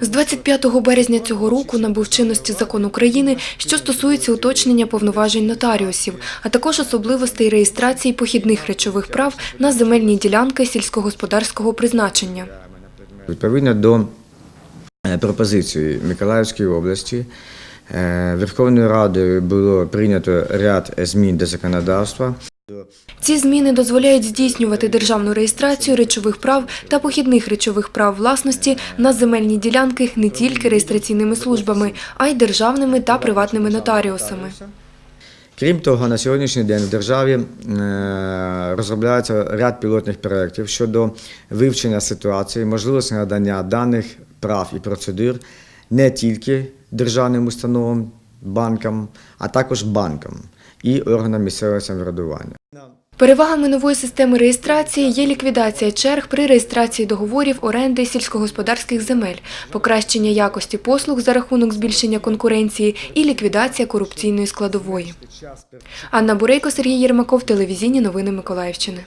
З 25 березня цього року набув чинності закон України, що стосується уточнення повноважень нотаріусів, а також особливостей реєстрації похідних речових прав на земельні ділянки сільськогосподарського призначення. Відповідно до е, пропозиції Миколаївської області, е, Верховною Радою було прийнято ряд змін до законодавства. Ці зміни дозволяють здійснювати державну реєстрацію речових прав та похідних речових прав власності на земельні ділянки не тільки реєстраційними службами, а й державними та приватними нотаріусами. Крім того, на сьогоднішній день в державі е, розробляється ряд пілотних проєктів щодо вивчення ситуації, можливості надання даних прав і процедур не тільки державним установам, банкам, а також банкам і органам місцевого самоврядування. Перевагами нової системи реєстрації є ліквідація черг при реєстрації договорів оренди сільськогосподарських земель, покращення якості послуг за рахунок збільшення конкуренції і ліквідація корупційної складової. Анна Бурейко, Сергій Єрмаков, телевізійні новини Миколаївщини.